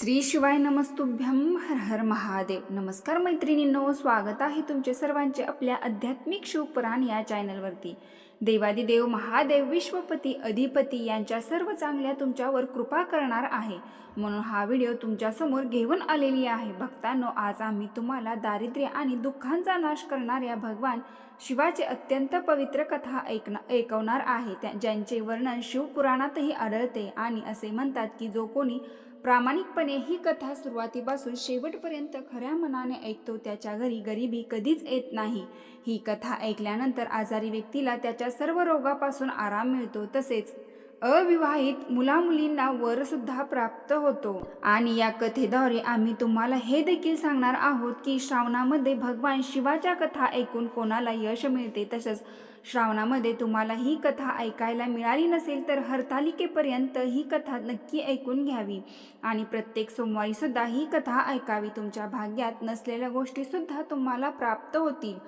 श्री शिवाय नमस्तुभ्यं हर हर महादेव. नमस्कार मैत्रिणींनो स्वागत आहे तुमचे सर्वांचे आपल्या आध्यात्मिक शिवपुराण या चॅनलवरती. देवादिदेव महादेव विश्वपती अधिपती यांच्या सर्व चांगल्या तुमच्यावर कृपा करणार आहे. म्हणून हा व्हिडिओ तुमच्यासमोर घेऊन आलेली आहे. भक्तांनो आज आम्ही तुम्हाला दारिद्र्य आणि दुःखांचा नाश करणाऱ्या भगवान शिवाचे अत्यंत पवित्र कथा ऐकणार ऐकवणार आहे. त्या ज्यांचे वर्णन शिवपुराणातही आढळते आणि असे म्हणतात की जो कोणी प्रामाणिकपणे ही कथा सुरुवातीपासून शेवटपर्यंत खऱ्या मनाने ऐकतो. त्याच्या घरी गरिबी कधीच येत नाही. ही कथा ऐकल्यानंतर आजारी व्यक्तीला त्याच्या सर्व रोगापासून आराम मिळतो. तसेच अविवाहित मुलामुलींना वरसुद्धा प्राप्त होतो. आणि या कथेद्वारे आम्ही तुम्हाला हे देखील सांगणार आहोत की श्रावणामध्ये भगवान शिवाच्या कथा ऐकून कोणाला यश मिळते तसंच श्रावणामध्ये तुम्हाला ही कथा ऐकायला मिळाली नसेल तर हरतालिकेपर्यंत ही कथा नक्की ऐकून घ्यावी. आणि प्रत्येक सोमवारी सुद्धा ही कथा ऐकावी. तुमच्या भाग्यात नसलेल्या गोष्टी सुद्धा तुम्हाला प्राप्त होतील.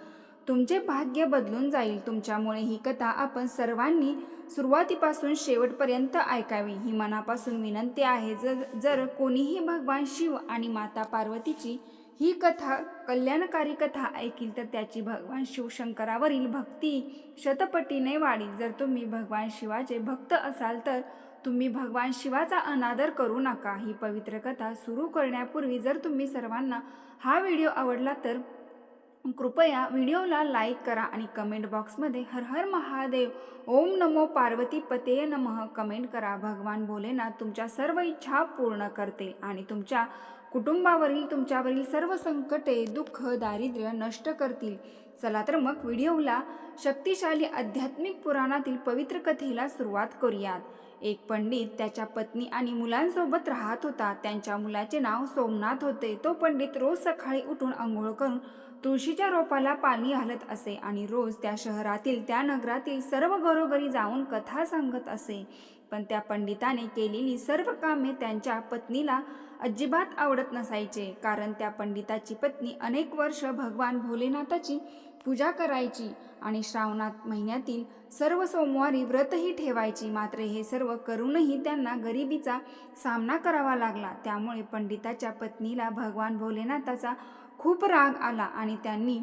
तुमचे भाग्य बदलून जाईल. तुमच्यामुळे ही कथा आपण सर्वांनी सुरुवातीपासून शेवटपर्यंत ऐकावी. ही मनापासून विनंती आहे जर जर कोणीही भगवान शिव आणि माता पार्वतीची ही कथा कल्याणकारी कथा ऐकील तर त्याची भगवान शिवशंकरावरील भक्ती शतपटीने वाढील. जर तुम्ही भगवान शिवाचे भक्त असाल तर तुम्ही भगवान शिवाचा अनादर करू नका. ही पवित्र कथा सुरू करण्यापूर्वी जर तुम्ही सर्वांना हा व्हिडिओ आवडला तर कृपया व्हिडिओला लाईक करा आणि कमेंट बॉक्समध्ये हर हर महादेव ओम नमो पार्वती पते नमः कमेंट करा. भगवान भोलेनाथ तुमच्या सर्व इच्छा पूर्ण करते आणि तुमच्या कुटुंबावरील तुमच्यावरील सर्व संकटे दुःख दारिद्र्य नष्ट करतील. चला तर मग व्हिडिओला शक्तिशाली आध्यात्मिक पुराणातील पवित्र कथेला सुरुवात करूयात. एक पंडित त्याच्या पत्नी आणि मुलांसोबत राहत होता. त्यांच्या मुलाचे नाव सोमनाथ होते. तो पंडित रोज सकाळी उठून आंघोळ करून तुळशीच्या रोपाला पाणी घालत असे आणि रोज त्या शहरातील त्या नगरातील सर्व घरोघरी जाऊन कथा सांगत असे. पण त्या पंडिताने केलेली सर्व कामे त्यांच्या पत्नीला अजिबात आवडत नसायचे. कारण त्या पंडिताची पत्नी अनेक वर्ष भगवान भोलेनाथाची पूजा करायची आणि श्रावणात महिन्यातील सर्व सोमवारी व्रतही ठेवायची. मात्र हे सर्व करूनही त्यांना गरिबीचा सामना करावा लागला. त्यामुळे पंडिताच्या पत्नीला भगवान भोलेनाथाचा खूप राग आला आणि त्यांनी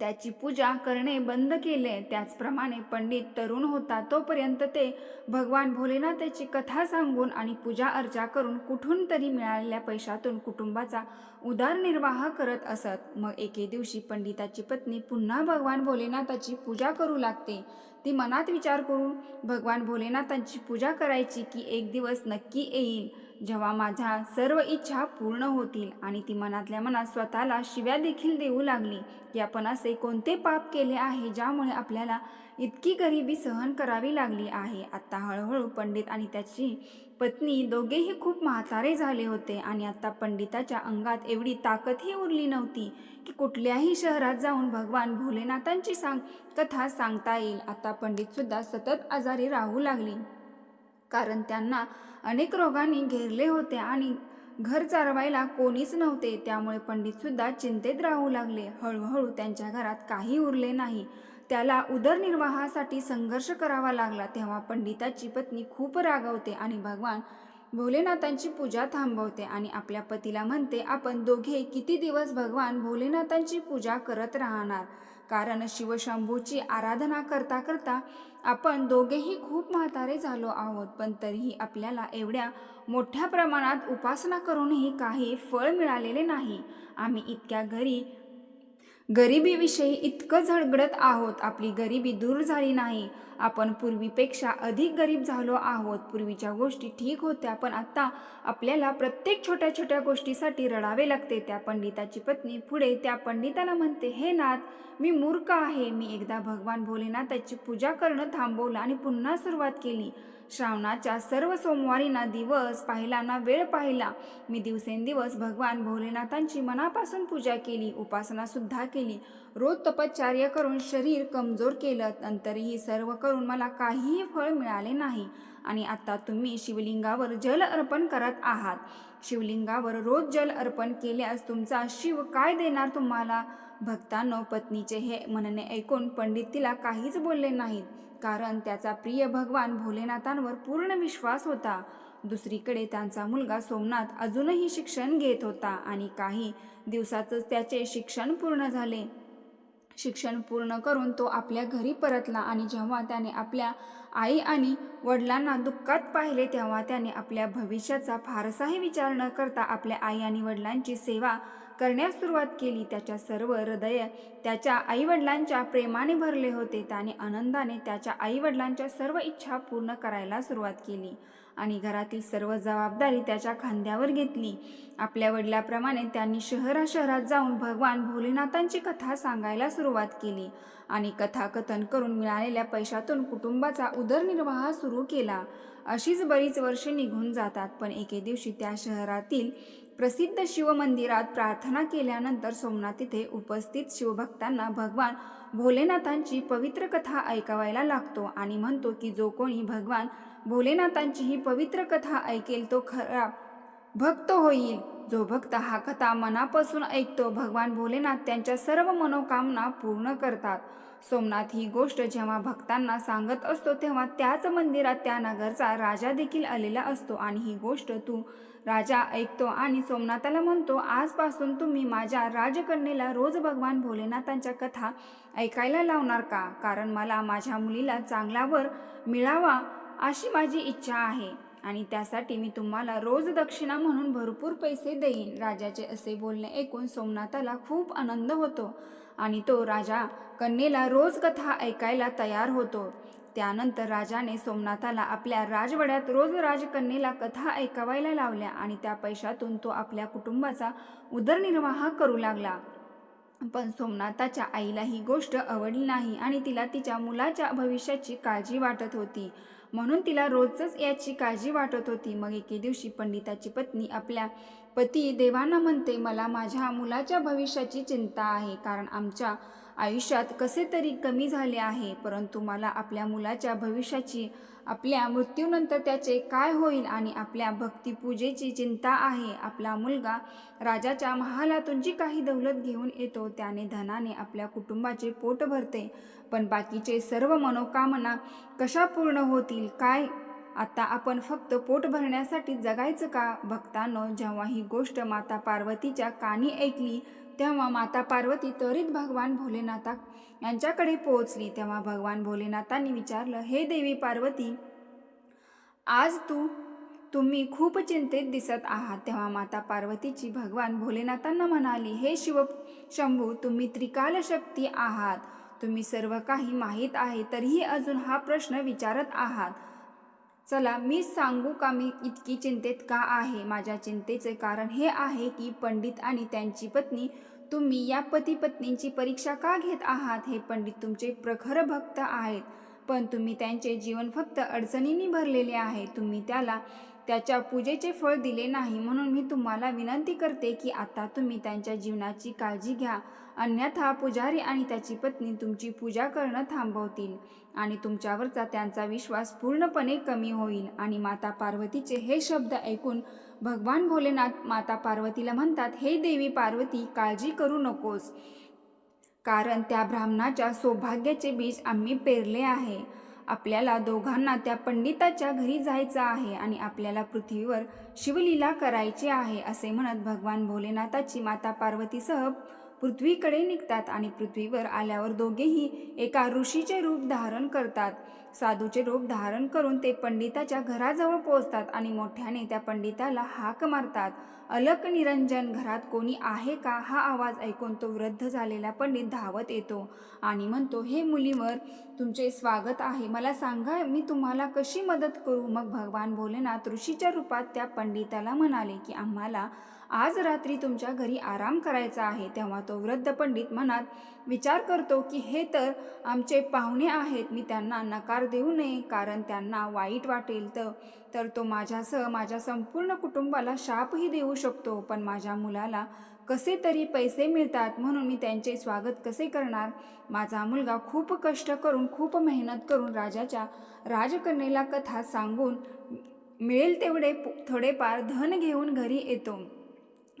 त्याची पूजा करणे बंद केले. त्याचप्रमाणे पंडित तरुण होता तोपर्यंत ते भगवान भोलेनाथाची कथा सांगून आणि पूजा अर्चा करून कुठून तरी मिळालेल्या पैशातून कुटुंबाचा उदरनिर्वाह करत असत. मग एके दिवशी पंडिताची पत्नी पुन्हा भगवान भोलेनाथाची पूजा करू लागते. ती मनात विचार करून भगवान भोलेनाथांची पूजा करायची की एक दिवस नक्की येईल. जेव्हा माझ्या सर्व इच्छा पूर्ण होतील आणि ती मनातल्या मनात स्वतःला शिव्या देखील देऊ लागली की आपण असे कोणते पाप केले आहे ज्यामुळे आपल्याला इतकी गरिबी सहन करावी लागली आहे. आत्ता हळूहळू पंडित आणि त्याची पत्नी दोघेही खूप म्हातारे झाले होते आणि आत्ता पंडिताच्या अंगात एवढी ताकदही उरली नव्हती की कुठल्याही शहरात जाऊन भगवान भोलेनाथांची सांग कथा सांगता येईल. आता पंडितसुद्धा सतत आजारी राहू लागली. कारण त्यांना अनेक रोगांनी घेरले होते आणि घर चारवायला कोणीच नव्हते. त्यामुळे पंडितसुद्धा चिंतेत राहू लागले. हळूहळू त्यांच्या घरात काही उरले नाही. त्याला उदरनिर्वाहासाठी संघर्ष करावा लागला. तेव्हा पंडिताची पत्नी खूप रागवते आणि भगवान भोलेनाथांची पूजा थांबवते आणि आपल्या पतीला म्हणते आपण दोघे किती दिवस भगवान भोलेनाथांची पूजा करत राहणार? कारण शिवशंभूची आराधना करता करता आपण दोघेही खूप म्हातारे झालो आहोत पण तरीही आपल्याला एवढ्या मोठ्या प्रमाणात उपासना करूनही काही फळ मिळालेले नाही. आम्ही इतक्या घरी गरिबीविषयी इतकं झळगडत आहोत आपली गरिबी दूर झाली नाही. आपण पूर्वीपेक्षा अधिक गरीब झालो आहोत. पूर्वीच्या गोष्टी ठीक होत्या पण आत्ता आपल्याला प्रत्येक छोट्या छोट्या गोष्टीसाठी रडावे लागते. त्या पंडिताची पत्नी पुढे त्या पंडिताला म्हणते हे नाथ मी मूर्ख आहे. मी एकदा भगवान भोलेनाथाची पूजा करणं थांबवलं आणि पुन्हा सुरुवात केली. श्रावणाच्या सर्व सोमवारी ना दिवस पाहिला ना वेळ पाहिला. मी दिवसेंदिवस भगवान भोलेनाथांची मनापासून पूजा केली उपासनासुद्धा केली. रोज तपश्चर्या करून शरीर कमजोर केलं नंतरही सर्व करून मला काहीही फळ मिळाले नाही. आणि आता तुम्ही शिवलिंगावर जल अर्पण करत आहात. शिवलिंगावर रोज जल अर्पण केल्यास तुमचा शिव काय देणार तुम्हाला? भक्तांनो पत्नीचे हे म्हणणे ऐकून पंडित तिला काहीच बोलले नाहीत. कारण त्याचा प्रिय भगवान भोलेनाथांवर पूर्ण विश्वास होता. दुसरीकडे त्यांचा मुलगा सोमनाथ अजूनही शिक्षण घेत होता आणि काही दिवसातच त्याचे शिक्षण पूर्ण झाले. शिक्षण पूर्ण करून तो आपल्या घरी परतला आणि जेव्हा त्याने आपल्या आई आणि वडिलांना दुःखात पाहिले तेव्हा त्याने आपल्या भविष्याचा फारसाही विचार न करता आपल्या आई आणि वडिलांची सेवा करण्यास सुरुवात केली. त्याच्या सर्व हृदय त्याच्या आईवडिलांच्या प्रेमाने भरले होते. त्याने आनंदाने त्याच्या आईवडिलांच्या सर्व इच्छा पूर्ण करायला सुरुवात केली. आणि घरातील सर्व जबाबदारी त्याच्या खांद्यावर घेतली. आपल्या वडिलाप्रमाणे त्यांनी शहराशहरात जाऊन भगवान भोलेनाथांची कथा सांगायला सुरुवात केली आणि कथाकथन करून मिळालेल्या पैशातून कुटुंबाचा उदरनिर्वाह सुरू केला. अशीच बरीच वर्षे निघून जातात पण एके दिवशी त्या शहरातील प्रसिद्ध शिवमंदिरात प्रार्थना केल्यानंतर सोमनाथ तिथे उपस्थित शिवभक्तांना भगवान भोलेनाथांची पवित्र कथा ऐकवायला लागतो आणि म्हणतो की जो कोणी भगवान भोलेनाथांची ही पवित्र कथा ऐकेल तो खरा. भक्त होईल. जो भक्त हा कथा मनापासून ऐकतो भगवान भोलेनाथ त्यांच्या सर्व मनोकामना पूर्ण करतात. सोमनाथ ही गोष्ट जेव्हा भक्तांना सांगत असतो तेव्हा त्याच मंदिरात त्या नगरचा राजा देखील आलेला असतो. आणि ही गोष्ट तू राजा ऐकतो आणि सोमनाथाला म्हणतो आजपासून तुम्ही माझ्या राजकन्येला रोज भगवान भोलेनाथांच्या कथा ऐकायला लावणार का? कारण मला माझ्या मुलीला चांगला वर मिळावा अशी माझी इच्छा आहे. आणि त्यासाठी मी तुम्हाला रोज दक्षिणा म्हणून भरपूर पैसे देईन. राजाचे असे बोलणे ऐकून सोमनाथाला खूप आनंद होतो आणि तो राजा कन्येला रोज कथा ऐकायला तयार होतो. त्यानंतर राजाने सोमनाथाला आपल्या राजवाड्यात रोज राजकन्येला कथा ऐकवायला लावल्या आणि त्या पैशातून तो आपल्या कुटुंबाचा उदरनिर्वाह करू लागला. पण सोमनाथाच्या आईला ही गोष्ट आवडली नाही आणि तिला तिच्या मुलाच्या भविष्याची काळजी वाटत होती. म्हणून तिला रोजच याची काळजी वाटत होती. मग एके दिवशी पंडिताची पत्नी आपल्या पती देवांना म्हणते मला माझ्या मुलाच्या भविष्याची चिंता आहे कारण आमच्या आयुष्यात कसे तरी कमी झाले आहे परंतु मला आपल्या मुलाच्या भविष्याची आपल्या मृत्यूनंतर त्याचे काय होईल आणि आपल्या भक्तिपूजेची चिंता आहे आपला मुलगा राजाच्या महालातून जी काही दौलत घेऊन येतो त्याने धनाने आपल्या कुटुंबाचे पोट भरते. पण बाकीचे सर्व मनोकामना कशा पूर्ण होतील काय? आता आपण फक्त पोट भरण्यासाठी जगायचं का? भक्तांनो जेव्हा ही गोष्ट माता पार्वतीच्या कानी ऐकली तेव्हा माता पार्वती त्वरित भगवान भोलेनाथा यांच्याकडे पोहोचली. तेव्हा भगवान भोलेनाथांनी विचारलं हे देवी पार्वती आज तू तुम्ही खूप चिंतेत दिसत आहात. तेव्हा माता पार्वतीची भगवान भोलेनाथांना म्हणाली हे शिव शंभू तुम्ही त्रिकाल शक्ती आहात. तुम्ही सर्व काही माहीत आहे तरीही अजून हा प्रश्न विचारत आहात. चला मी सांगू का मी इतकी चिंतेत का आहे? माझ्या चिंतेचे कारण हे आहे की पंडित आणि त्यांची पत्नी तुम्ही या पती पत्नींची परीक्षा का घेत आहात हे पंडित तुमचे प्रखर भक्त आहेत. पण तुम्ही त्यांचे जीवन फक्त अडचणींनी भरलेले आहे. तुम्ही त्याला त्याच्या पूजेचे फळ दिले नाही म्हणून मी तुम्हाला विनंती करते की आता तुम्ही त्यांच्या जीवनाची काळजी घ्या. अन्यथा पुजारी आणि त्याची पत्नी तुमची पूजा करणं थांबवतील आणि तुमच्यावरचा त्यांचा विश्वास पूर्णपणे कमी होईल. आणि माता पार्वतीचे हे शब्द ऐकून भगवान भोलेनाथ माता पार्वतीला म्हणतात हे देवी पार्वती काळजी करू नकोस. कारण त्या ब्राह्मणाच्या सौभाग्याचे बीज आम्ही पेरले आहे. आपल्याला दोघांना त्या पंडिताच्या घरी जायचं आहे आणि आपल्याला पृथ्वीवर शिवलीला करायची आहे असे म्हणत भगवान भोलेनाथाची माता पार्वतीसह पृथ्वीकडे निघतात आणि पृथ्वीवर आल्यावर दोघेही एका ऋषीचे रूप धारण करतात. साधूचे रूप धारण करून ते पंडिताच्या घराजवळ पोहोचतात आणि मोठ्याने त्या पंडिताला हाक मारतात. अलक निरंजन घरात कोणी आहे का? हा आवाज ऐकून तो वृद्ध झालेला पंडित धावत येतो आणि म्हणतो हे मुलीवर तुमचे स्वागत आहे. मला सांगा मी तुम्हाला कशी मदत करू? मग भगवान भोलेनाथ ऋषीच्या रूपात त्या पंडिताला म्हणाले की आम्हाला आज रात्री तुमच्या घरी आराम करायचा आहे तेव्हा तो वृद्ध पंडित मनात विचार करतो की हे तर आमचे पाहुणे आहेत मी त्यांना नकार देऊ नये कारण त्यांना वाईट वाटेल तर. तर तो माझ्यासह माझ्या संपूर्ण कुटुंबाला शापही देऊ शकतो पण माझ्या मुलाला कसे तरी पैसे मिळतात म्हणून मी त्यांचे स्वागत कसे करणार? माझा मुलगा खूप कष्ट करून खूप मेहनत करून राजाच्या राजकन्येला कथा सांगून मिळेल तेवढे थोडेफार धन घेऊन घरी येतो.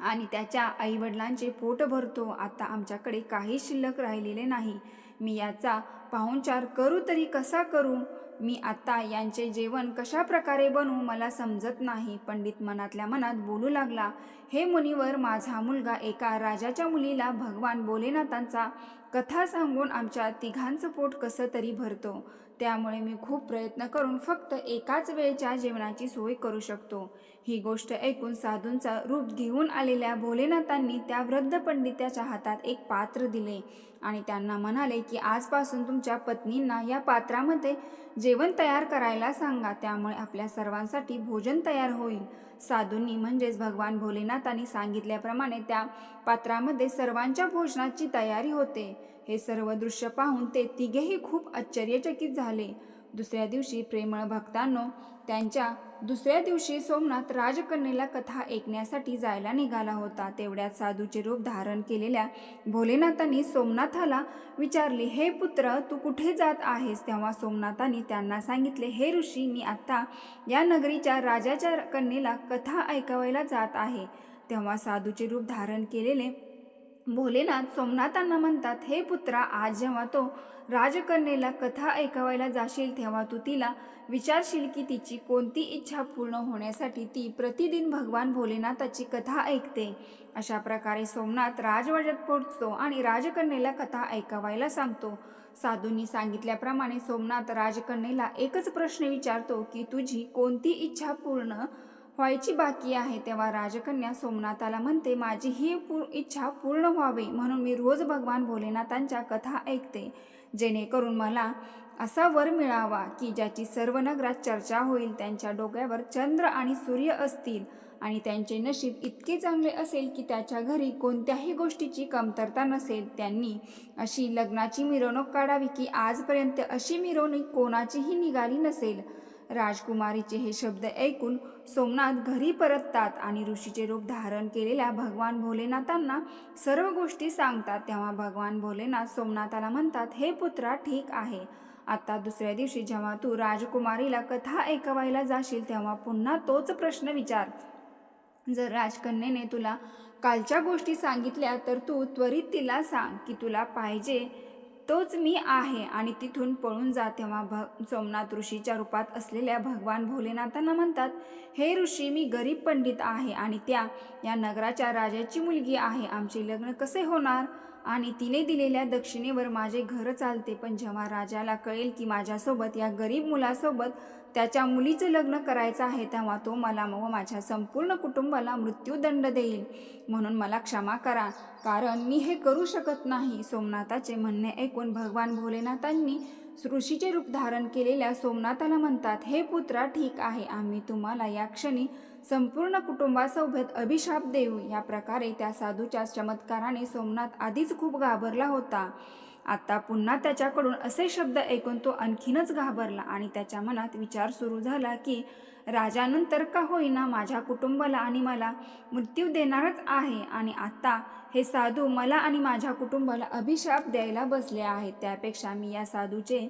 आणि त्याच्या आईवडिलांचे पोट भरतो. आता आमच्याकडे काही शिल्लक राहिलेले नाही. मी याचा पाहुणचार करू तरी कसा करू? मी आता यांचे जेवण कशा प्रकारे बनवू मला समजत नाही. पंडित मनातल्या मनात बोलू लागला हे मुनीवर माझा मुलगा एका राजाच्या मुलीला भगवान भोलेनाथांचा कथा सांगून आमच्या तिघांचं पोट कसं तरी भरतो. त्यामुळे मी खूप प्रयत्न करून फक्त एकाच वेळच्या जेवणाची सोय करू शकतो. ही गोष्ट ऐकून साधूंचा रूप घेऊन आलेल्या भोलेनाथांनी त्या वृद्ध पंडिताच्या हातात एक पात्र दिले. आणि त्यांना म्हणाले की आजपासून तुमच्या पत्नींना या पात्रामध्ये जेवण तयार करायला सांगा. त्यामुळे आपल्या सर्वांसाठी भोजन तयार होईल. साधूंनी म्हणजेच भगवान भोलेनाथांनी सांगितल्याप्रमाणे त्या पात्रामध्ये सर्वांच्या भोजनाची तयारी होते. हे सर्व दृश्य पाहून ते तिघेही खूप आश्चर्यचकित झाले. दुसऱ्या दिवशी प्रेमळ भक्तांनो त्यांच्या दुसऱ्या दिवशी सोमनाथ राजकन्येला कथा ऐकण्यासाठी जायला निघाला होता. तेवढ्यात साधूचे रूप धारण केलेल्या भोलेनाथांनी सोमनाथाला विचारले हे पुत्र तू कुठे जात आहेस? तेव्हा सोमनाथांनी त्यांना सांगितले हे ऋषी मी आत्ता या नगरीच्या राजाच्या कन्येला कथा ऐकावायला जात आहे. तेव्हा साधूचे रूप धारण केलेले भोलेनाथ सोमनाथांना म्हणतात हे पुत्रा आज जेव्हा तो राजकन्येला कथा ऐकावायला जाशील तेव्हा तू तिला विचारशील की तिची कोणती इच्छा पूर्ण होण्यासाठी ती प्रतिदिन भगवान भोलेनाथाची कथा ऐकते. अशा प्रकारे सोमनाथ राजवाड्यात पोहोचतो आणि राजकन्येला कथा ऐकावायला सांगतो. साधूंनी सांगितल्याप्रमाणे सोमनाथ राजकन्येला एकच प्रश्न विचारतो की तुझी कोणती इच्छा पूर्ण व्हायची बाकी आहे? तेव्हा राजकन्या सोमनाथाला म्हणते माझी ही पूर इच्छा पूर्ण व्हावी म्हणून मी रोज भगवान भोलेनाथांच्या कथा ऐकते. जेणेकरून मला असा वर मिळावा की ज्याची सर्व नगरात चर्चा होईल त्यांच्या डोक्यावर चंद्र आणि सूर्य असतील आणि त्यांचे नशीब इतके चांगले असेल की त्याच्या घरी कोणत्याही गोष्टीची कमतरता नसेल. त्यांनी अशी लग्नाची मिरवणूक काढावी की आजपर्यंत अशी मिरवणूक कोणाचीही निघाली नसेल. राजकुमारीचे हे शब्द ऐकून सोमनाथ घरी परततात आणि ऋषीचे रूप धारण केलेल्या भगवान भोलेनाथांना सर्व गोष्टी सांगतात. तेव्हा भगवान भोलेनाथ सोमनाथाला म्हणतात हे पुत्रा ठीक आहे. आता दुसऱ्या दिवशी जेव्हा तू राजकुमारीला कथा ऐकवायला जाशील तेव्हा पुन्हा तोच प्रश्न विचार. जर राजकन्येने तुला कालच्या गोष्टी सांगितल्या तर तू त्वरित तिला सांग की तुला पाहिजे तोच मी आहे आणि तिथून पळून जा तेव्हा भ सोमनाथ ऋषीच्या रूपात असलेल्या भगवान भोलेनाथांना म्हणतात हे ऋषी मी गरीब पंडित आहे आणि त्या या नगराच्या राजाची मुलगी आहे. आमचे लग्न कसे होणार? आणि तिने दिलेल्या दक्षिणेवर माझे घर चालते पण जेव्हा राजाला कळेल की माझ्यासोबत या गरीब मुलासोबत त्याच्या मुलीचं लग्न करायचं आहे तेव्हा तो मला व माझ्या संपूर्ण कुटुंबाला मृत्यूदंड देईल. म्हणून मला क्षमा करा. कारण मी हे करू शकत नाही. सोमनाथाचे म्हणणे ऐकून भगवान भोलेनाथांनी ऋषीचे रूप धारण केलेल्या सोमनाथाला म्हणतात हे पुत्रा ठीक आहे. आम्ही तुम्हाला या क्षणी संपूर्ण कुटुंबासोबत अभिशाप देऊ. या प्रकारे त्या साधूच्या चमत्काराने सोमनाथ आधीच खूप घाबरला होता. आता पुन्हा त्याच्याकडून असे शब्द ऐकून तो आणखीनच घाबरला आणि त्याच्या मनात विचार सुरू झाला की राजानंतर का होईना माझ्या कुटुंबाला आणि मला मृत्यू देणारच आहे आणि आता हे साधू मला आणि माझ्या कुटुंबाला अभिशाप द्यायला बसले आहेत. त्यापेक्षा मी या साधूचे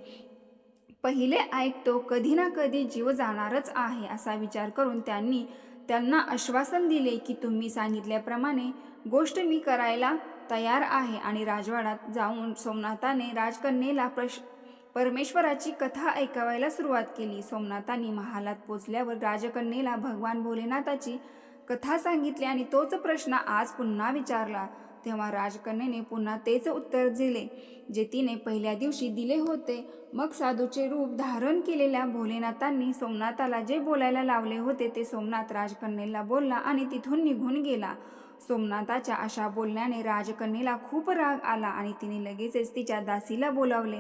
पहिले ऐकतो कधी ना कधी जीव जाणारच आहे असा विचार करून त्यांनी त्यांना आश्वासन दिले की तुम्ही सांगितल्याप्रमाणे गोष्ट मी करायला तयार आहे आणि राजवाड्यात जाऊन सोमनाथाने राजकन्येला प्रश परमेश्वराची कथा ऐकावायला सुरुवात केली. सोमनाथांनी महालात पोचल्यावर राजकन्येला भगवान भोलेनाथाची कथा सांगितली आणि तोच प्रश्न आज पुन्हा विचारला. तेव्हा राजकन्येने पुन्हा तेच उत्तर दिले जे तिने पहिल्या दिवशी दिले होते. मग साधूचे रूप धारण केलेल्या भोलेनाथांनी सोमनाथाला जे बोलायला लावले होते ते सोमनाथ राजकन्येला बोलला आणि तिथून निघून गेला. सोमनाथाच्या अशा बोलण्याने राजकन्येला खूप राग आला आणि तिने लगेचच तिच्या दासीला बोलावले.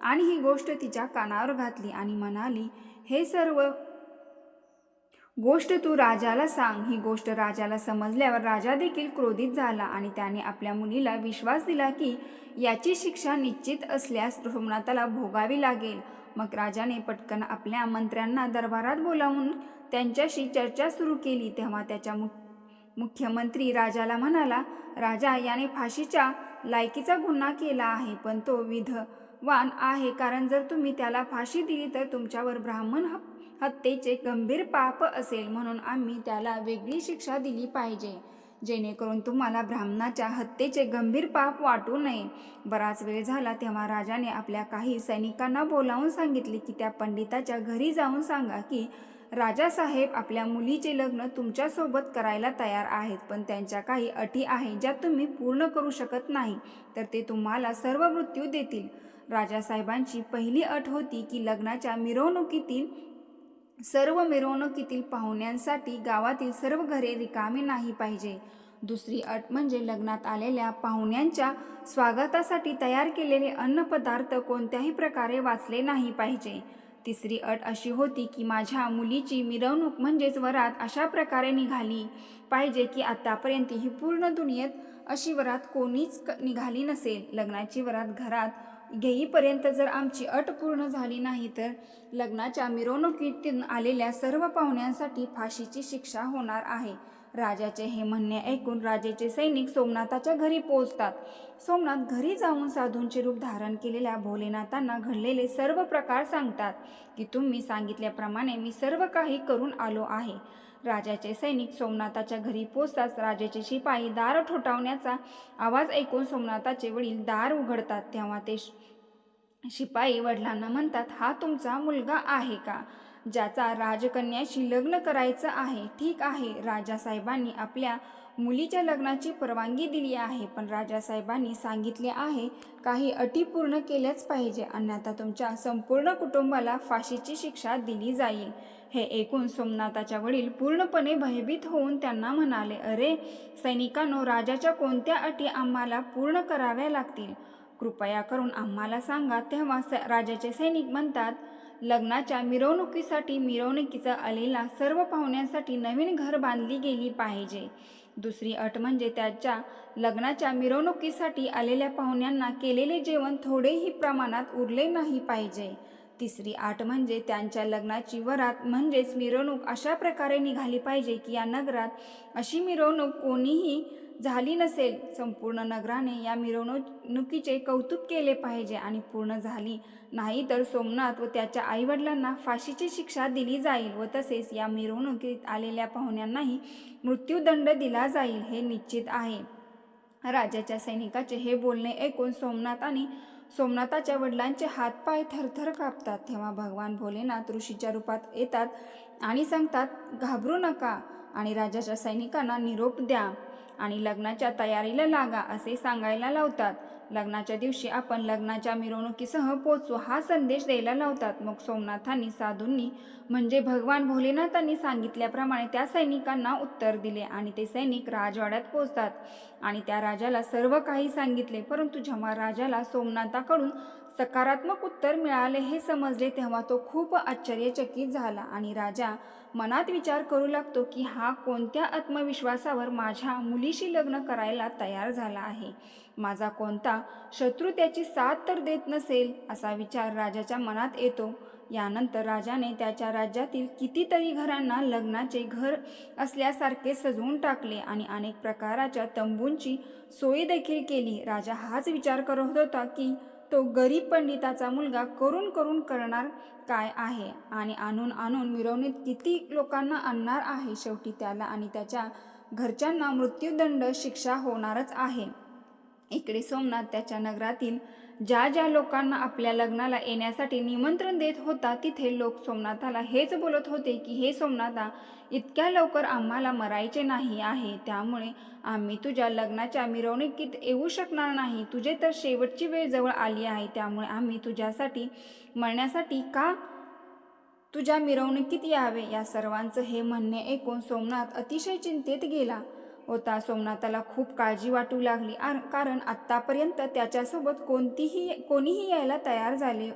आणि ही गोष्ट तिच्या कानावर घातली आणि म्हणाली हे सर्व गोष्ट तू राजाला सांग. ही गोष्ट राजाला समजल्यावर राजा देखील क्रोधित झाला आणि त्याने आपल्या मुलीला विश्वास दिला की याची शिक्षा निश्चित असल्यास सोमनाथाला भोगावी लागेल. मग राजाने पटकन आपल्या मंत्र्यांना दरबारात बोलावून त्यांच्याशी चर्चा सुरू केली. तेव्हा त्याच्या मु मुख्यमंत्री राजाला म्हणाला राजा याने फाशीच्या लायकीचा गुन्हा केला आहे पण तो विधवान आहे. कारण जर तुम्ही त्याला फाशी दिली तर तुमच्यावर ब्राह्मण हत्येचे गंभीर पाप असेल. म्हणून आम्ही त्याला वेगळी शिक्षा दिली पाहिजे. जेणेकरून तुम्हाला ब्राह्मणाच्या हत्येचे गंभीर पाप वाटू नये. बराच वेळ झाला तेव्हा राजाने आपल्या काही सैनिकांना बोलावून सांगितले की त्या पंडिताच्या घरी जाऊन सांगा की राजासाहेब आपल्या मुलीचे लग्न तुमच्यासोबत करायला तयार आहेत पण त्यांच्या काही अटी आहेत ज्या तुम्ही पूर्ण करू शकत नाही तर ते तुम्हाला सर्व मृत्यू देतील. राजासाहेबांची पहिली अट होती की लग्नाच्या मिरवणुकीतील सर्व मिरवणुकीतील पाहुण्यांसाठी गावातील सर्व घरे रिकामी नाही पाहिजे. दुसरी अट म्हणजे लग्नात आलेल्या पाहुण्यांच्या स्वागतासाठी तयार केलेले अन्नपदार्थ कोणत्याही प्रकारे वाचले नाही पाहिजे. तिसरी अट अशी होती की माझ्या मुलीची मिरवणूक म्हणजेच वरात अशा प्रकारे निघाली पाहिजे की आतापर्यंत ही पूर्ण दुनियेत अशी वरात कोणीच क- निघाली नसेल. लग्नाची वरात घरात घेईपर्यंत जर आमची अट पूर्ण झाली नाही तर लग्नाच्या मिरवणुकीतून आलेल्या सर्व पाहुण्यांसाठी फाशीची शिक्षा होणार आहे. राजाचे हे म्हणणे ऐकून राजाचे सैनिक सोमनाथाच्या घरी पोहोचतात. सोमनाथ घरी जाऊन साधूंचे रूप धारण केलेल्या भोलेनाथांना घडलेले सर्व प्रकार सांगतात की तुम्ही सांगितल्याप्रमाणे मी सर्व काही करून आलो आहे. राजाचे सैनिक सोमनाथाच्या घरी पोचताच राजाचे शिपाई दार ठोठावण्याचा आवाज ऐकून सोमनाथाचे वडील दार उघडतात. तेव्हा ते श- शिपाई वडिलांना म्हणतात हा तुमचा मुलगा आहे का? ज्याचा राजकन्याशी लग्न करायचं आहे ठीक आहे. राजासाहेबांनी आपल्या मुलीच्या लग्नाची परवानगी दिली आहे पण राजासाहेबांनी सांगितले आहे काही अटी पूर्ण केल्याच पाहिजे. अन्यथा तुमच्या संपूर्ण कुटुंबाला फाशीची शिक्षा दिली जाईल. हे ऐकून सोमनाथाच्या वडील पूर्णपणे भयभीत होऊन त्यांना म्हणाले अरे सैनिकांनो राजाच्या कोणत्या अटी आम्हाला पूर्ण कराव्या लागतील? कृपया करून आम्हाला सांगा. तेव्हा स राजाचे सैनिक म्हणतात लग्नाच्या मिरवणुकीसाठी मिरवणुकीचा आलेला सर्व पाहुण्यांसाठी नवीन घर बांधली गेली पाहिजे. दुसरी अट म्हणजे त्याच्या लग्नाच्या मिरवणुकीसाठी आलेल्या पाहुण्यांना केलेले जेवण थोडेही प्रमाणात उरले नाही पाहिजे. तिसरी आठ म्हणजे त्यांच्या लग्नाची वरात म्हणजेच मिरवणूक अशा प्रकारे निघाली पाहिजे की या नगरात अशी मिरवणूक कोणीही झाली नसेल संपूर्ण नगराने या मिरवणुकीचे कौतुक केले पाहिजे आणि पूर्ण झाली नाही तर सोमनाथ व त्याच्या आईवडिलांना फाशीची शिक्षा दिली जाईल व तसेच या मिरवणुकीत आलेल्या पाहुण्यांनाही मृत्यूदंड दिला जाईल हे निश्चित आहे. राजाच्या सैनिकाचे हे बोलणे ऐकून सोमनाथ आणि सोमनाथाच्या वडिलांचे हातपाय थरथर कापतात. तेव्हा भगवान भोलेनाथ ऋषीच्या रूपात येतात आणि सांगतात घाबरू नका आणि राजाच्या सैनिकांना निरोप द्या. आणि लग्नाच्या तयारीला लागा असे सांगायला लावतात. लग्नाच्या दिवशी आपण लग्नाच्या मिरवणुकीसह पोचू. हा संदेश द्यायला लावतात मग सोमनाथांनी साधूंनी. म्हणजे भगवान भोलेनाथांनी सांगितल्याप्रमाणे त्या सैनिकांना उत्तर दिले आणि ते सैनिक राजवाड्यात पोचतात आणि त्या राजाला सर्व काही सांगितले परंतु जेव्हा राजाला सोमनाथाकडून सकारात्मक उत्तर मिळाले हे समजले तेव्हा तो खूप आश्चर्यचकित झाला आणि राजा मनात विचार करू लागतो की हा कोणत्या आत्मविश्वासावर माझ्या मुलीशी लग्न करायला तयार झाला आहे? माझा कोणता शत्रू त्याची साथ तर देत नसेल असा विचार राजाच्या मनात येतो. यानंतर राजाने त्याच्या राज्यातील कितीतरी घरांना लग्नाचे घर असल्यासारखे सजवून टाकले आणि अनेक प्रकाराच्या तंबूंची सोय देखील केली. राजा हाच विचार करत होता की तो गरीब पंडिताचा मुलगा करून करून करणार काय आहे आणि आणून आणून मिरवणीत किती लोकांना आणणार आहे? शेवटी त्याला आणि त्याच्या घरच्यांना मृत्यूदंड शिक्षा होणारच आहे. इकडे सोमनाथ त्याच्या नगरातील ज्या ज्या लोकांना आपल्या लग्नाला येण्यासाठी निमंत्रण देत होता तिथे लोक सोमनाथाला हेच बोलत होते की हे सोमनाथा इतक्या लवकर आम्हाला मरायचे नाही आहे त्यामुळे आम्ही तुझ्या लग्नाच्या मिरवणुकीत येऊ शकणार नाही. तुझे तर शेवटची वेळ जवळ आली आहे त्यामुळे आम्ही तुझ्यासाठी मरण्यासाठी का तुझ्या मिरवणुकीत यावे? या सर्वांचं हे म्हणणे ऐकून सोमनाथ अतिशय चिंतेत गेला. होता. सोमनाथाला खूप काळजी वाटू लागली. आर- कारण आत्तापर्यंत त्याच्यासोबत कोणतीही कोणीही यायला तयार झाले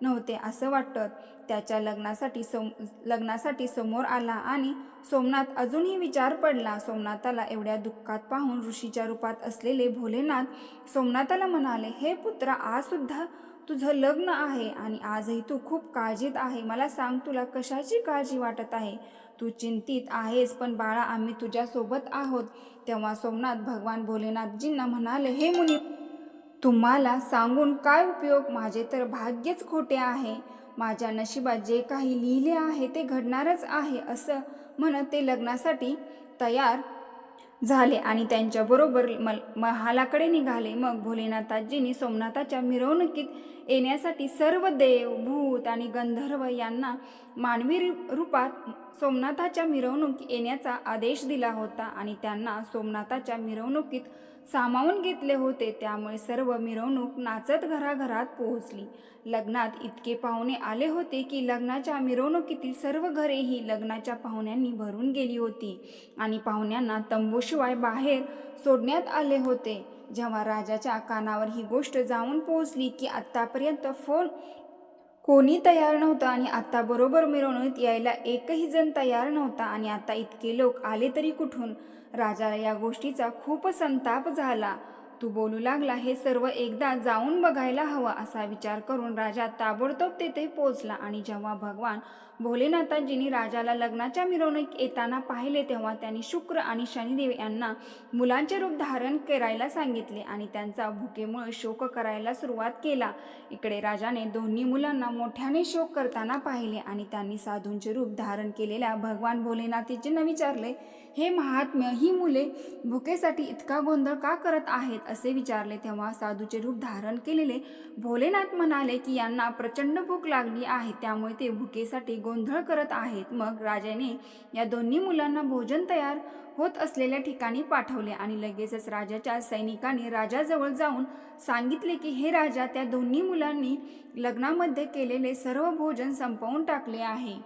नव्हते असं वाटतं. त्याच्या लग्नासाठी सोम लग्नासाठी समोर आला आणि सोमनाथ अजूनही विचार पडला. सोमनाथाला एवढ्या दुःखात पाहून ऋषीच्या रूपात असलेले भोलेनाथ सोमनाथाला म्हणाले हे पुत्र आज सुद्धा तुझं लग्न आहे आणि आजही तू खूप काळजीत आहे. मला सांग तुला कशाची काळजी वाटत आहे? तू चिंतित आहेस पण बाळा आम्ही तुझ्यासोबत आहोत. तेव्हा सोमनाथ भगवान भोलेनाथजींना म्हणाले हे मुनी तुम्हाला सांगून काय उपयोग? माझे तर भाग्यच खोटे आहे. माझ्या नशिबात जे काही लिहिले आहे ते घडणारच आहे असं म्हणत ते लग्नासाठी तयार झाले आणि त्यांच्याबरोबर मल महालाकडे निघाले. मग भोलेनाथाजींनी सोमनाथाच्या मिरवणुकीत येण्यासाठी सर्व देव भूत आणि गंधर्व यांना मानवी रूपात सोमनाथाच्या मिरवणुकीत येण्याचा आदेश दिला होता आणि त्यांना सोमनाथाच्या मिरवणुकीत सामावून घेतले होते त्यामुळे सर्व मिरवणूक नाचत घराघरात पोहोचली. लग्नात इतके पाहुणे आले होते की लग्नाच्या मिरवणुकीतील सर्व घरे ही लग्नाच्या पाहुण्यांनी भरून गेली होती आणि पाहुण्यांना तंबूशिवाय बाहेर सोडण्यात आले होते. जेव्हा राजाच्या कानावर ही गोष्ट जाऊन पोहोचली की आत्तापर्यंत फोन कोणी तयार नव्हतं आणि आत्ता बरोबर मिरवणूक यायला एकही जण तयार नव्हता आणि आता इतके लोक आले तरी कुठून? राजाला या गोष्टीचा खूप संताप झाला. तू बोलू लागला हे सर्व एकदा जाऊन बघायला हवं असा विचार करून राजा ताबडतोब तेथे पोचला आणि जेव्हा भगवान भोलेनाथाजींनी राजाला लग्नाच्या मिरवणूक येताना पाहिले तेव्हा त्यांनी शुक्र आणि शनिदेव यांना मुलांचे रूप धारण करायला सांगितले आणि त्यांचा भुकेमुळे शोक करायला सुरुवात केला. इकडे राजाने दोन्ही मुलांना मोठ्याने शोक करताना पाहिले आणि त्यांनी साधूंचे रूप धारण केलेल्या भगवान भोलेनाथजींना विचारले हे महात्म्य ही मुले भुकेसाठी इतका गोंधळ का करत आहेत? असे विचारले. तेव्हा साधूचे रूप धारण केलेले भोलेनाथ म्हणाले की यांना प्रचंड भूक लागली आहे त्यामुळे ते भुकेसाठी गोंधळ करत आहेत. मग राजाने या दोन्ही मुलांना भोजन तयार होत असलेल्या ठिकाणी पाठवले आणि लगेचच राजाच्या सैनिकांनी राजाजवळ जाऊन सांगितले की हे राजा त्या दोन्ही मुलांनी लग्नामध्ये केलेले सर्व भोजन संपवून टाकले आहे.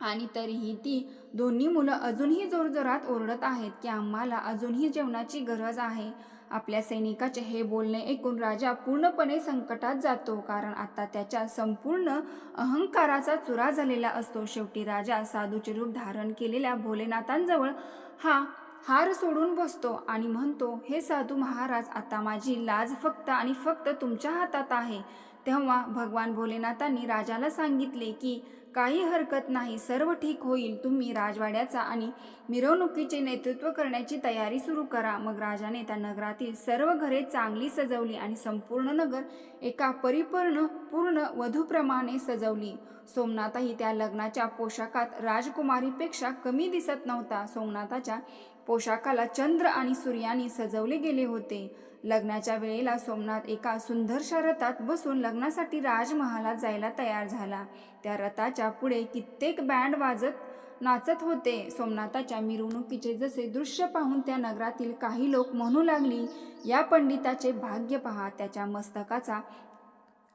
आणि तरीही ती दोन्ही मुलं अजूनही जोरजोरात ओरडत आहेत की आम्हाला अजूनही जेवणाची गरज आहे. आपल्या सैनिकाचे हे बोलणे ऐकून राजा पूर्णपणे संकटात जातो कारण आता त्याच्या संपूर्ण अहंकाराचा चुरा झालेला असतो. शेवटी राजा साधूचे रूप धारण केलेल्या भोलेनाथांजवळ हा हार सोडून बसतो आणि म्हणतो हे साधू महाराज आता माझी लाज फक्त आणि फक्त तुमच्या हातात आहे. तेव्हा भगवान भोलेनाथांनी राजाला सांगितले की काही हरकत नाही सर्व ठीक होईल. तुम्ही राजवाड्याचा आणि मिरवणुकीचे नेतृत्व करण्याची तयारी सुरू करा. मग राजाने त्या नगरातील सर्व घरे चांगली सजवली आणि संपूर्ण नगर एका परिपूर्ण पूर्ण वधूप्रमाणे सजवली. सोमनाथही त्या लग्नाच्या पोशाखात राजकुमारीपेक्षा कमी दिसत नव्हता. सोमनाथाच्या पोशाखाला चंद्र आणि सूर्याने सजवले गेले होते. लग्नाच्या वेळेला सोमनाथ एका सुंदरशा रथात बसून लग्नासाठी राजमहालात जायला तयार झाला. त्या रथाच्या पुढे कित्येक बँड वाजत नाचत होते. सोमनाथाच्या मिरवणुकीचे जसे दृश्य पाहून त्या नगरातील काही लोक म्हणू लागली या पंडिताचे भाग्य पहा त्याच्या मस्तकाचा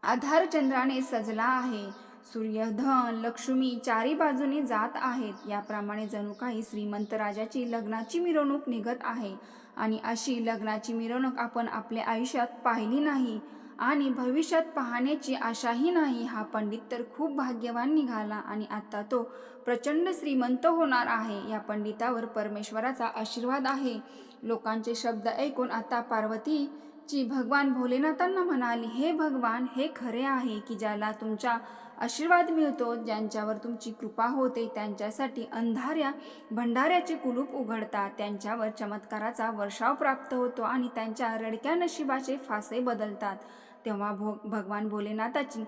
आधार चंद्राने सजला आहे. सूर्य धन लक्ष्मी चारी बाजूने जात आहेत. याप्रमाणे जणू काही श्रीमंत राजाची लग्नाची मिरवणूक निघत आहे. आणि अशी लग्नाची मिरवणूक आपण आपल्या आयुष्यात पाहिली नाही आणि भविष्यात पाहण्याची आशाही नाही हा पंडित तर खूप भाग्यवान निघाला आणि आता तो प्रचंड श्रीमंत होणार आहे. या पंडितावर परमेश्वराचा आशीर्वाद आहे. लोकांचे शब्द ऐकून आता पार्वतीची भगवान भोलेनाथांना म्हणाली हे भगवान हे खरे आहे की ज्याला तुमच्या आशीर्वाद मिळतो ज्यांच्यावर तुमची कृपा होते त्यांच्यासाठी अंधाऱ्या भंडाऱ्याचे कुलूप उघडतात. त्यांच्यावर चमत्काराचा वर्षाव प्राप्त होतो आणि त्यांच्या रडक्या नशिबाचे फासे बदलतात. तेव्हा भो भगवान भोलेनाथाची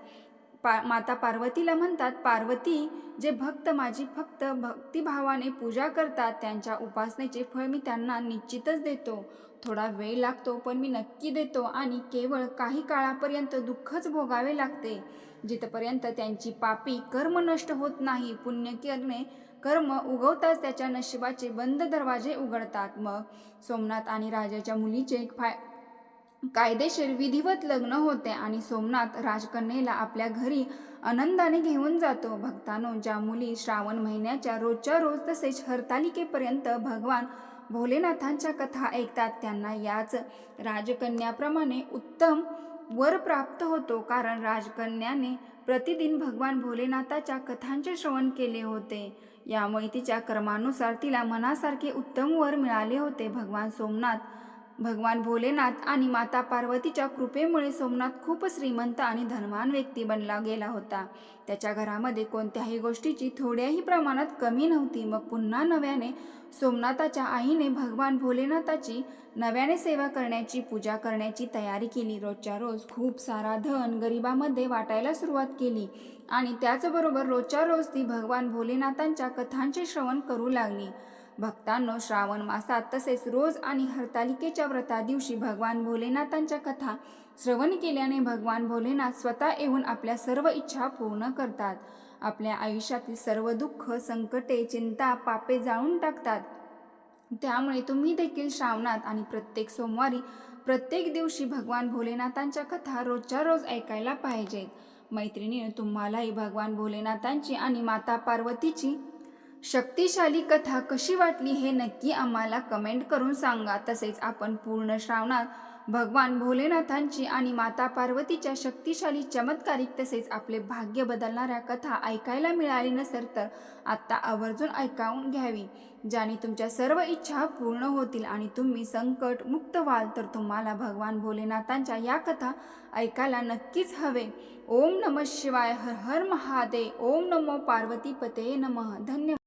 पा माता पार्वतीला म्हणतात पार्वती जे भक्त माझी फक्त भक्तिभावाने पूजा करतात त्यांच्या उपासनेचे फळ मी त्यांना निश्चितच देतो. थोडा वेळ लागतो पण मी नक्की देतो आणि केवळ काही काळापर्यंत दुःखच भोगावे लागते. जिथपर्यंत त्यांची पापी कर्म नष्ट होत नाही पुण्य करणे कर्म उगवताच त्याच्या नशिबाचे बंद दरवाजे उघडतात. मग सोमनाथ आणि राजाच्या मुलीचे फाय कायदेशीर विधिवत लग्न होते आणि सोमनाथ राजकन्येला आपल्या घरी आनंदाने घेऊन जातो. भक्तानो ज्या मुली श्रावण महिन्याच्या रोजच्या रोज तसेच हरतालिकेपर्यंत भगवान भोलेनाथांच्या कथा ऐकतात त्यांना याच राजकन्याप्रमाणे उत्तम वर प्राप्त होतो कारण राजकन्याने प्रतिदिन भगवान भोलेनाथाच्या कथांचे श्रवण केले होते. यामुळे तिच्या कर्मानुसार तिला मनासारखे उत्तम वर मिळाले होते भगवान सोमनाथ. भगवान भोलेनाथ आणि माता पार्वतीच्या कृपेमुळे सोमनाथ खूप श्रीमंत आणि धनवान व्यक्ती बनला गेला होता. त्याच्या घरामध्ये कोणत्याही गोष्टीची थोड्याही प्रमाणात कमी नव्हती. मग पुन्हा नव्याने सोमनाथाच्या आईने भगवान भोलेनाथाची नव्याने सेवा करण्याची पूजा करण्याची तयारी केली. रोजच्या रोज खूप सारा धन गरिबामध्ये वाटायला सुरुवात केली आणि त्याचबरोबर रोजच्या रोज ती भगवान भोलेनाथांच्या कथांचे श्रवण करू लागली. भक्तांनो श्रावण मासात तसेच रोज आणि हरतालिकेच्या व्रता दिवशी भगवान भोलेनाथांच्या कथा श्रवण केल्याने भगवान भोलेनाथ स्वतः येऊन आपल्या सर्व इच्छा पूर्ण करतात. आपल्या आयुष्यातील सर्व दुःख संकटे चिंता पापे जाळून टाकतात. त्यामुळे तुम्ही देखील श्रावणात आणि प्रत्येक सोमवारी प्रत्येक दिवशी भगवान भोलेनाथांच्या कथा रोजच्या रोज ऐकायला पाहिजेत. मैत्रिणी तुम्हालाही भगवान भोलेनाथांची आणि माता पार्वतीची शक्तिशाली कथा कशी वाटली हे नक्की आम्हाला कमेंट करून सांगा. तसेच आपण पूर्ण श्रावणात भगवान भोलेनाथांची आणि माता पार्वतीच्या शक्तिशाली चमत्कारिक तसेच आपले भाग्य बदलणाऱ्या कथा ऐकायला मिळाली नसेल तर आत्ता आवर्जून ऐकावून घ्यावी. ज्याने तुमच्या सर्व इच्छा पूर्ण होतील आणि तुम्ही संकट मुक्त व्हाल तर तुम्हाला भगवान भोलेनाथांच्या या कथा ऐकायला नक्कीच हवे. ओम नम शिवाय हर हर महादेव. ओम नमो पार्वतीपते नमः. धन्यवाद.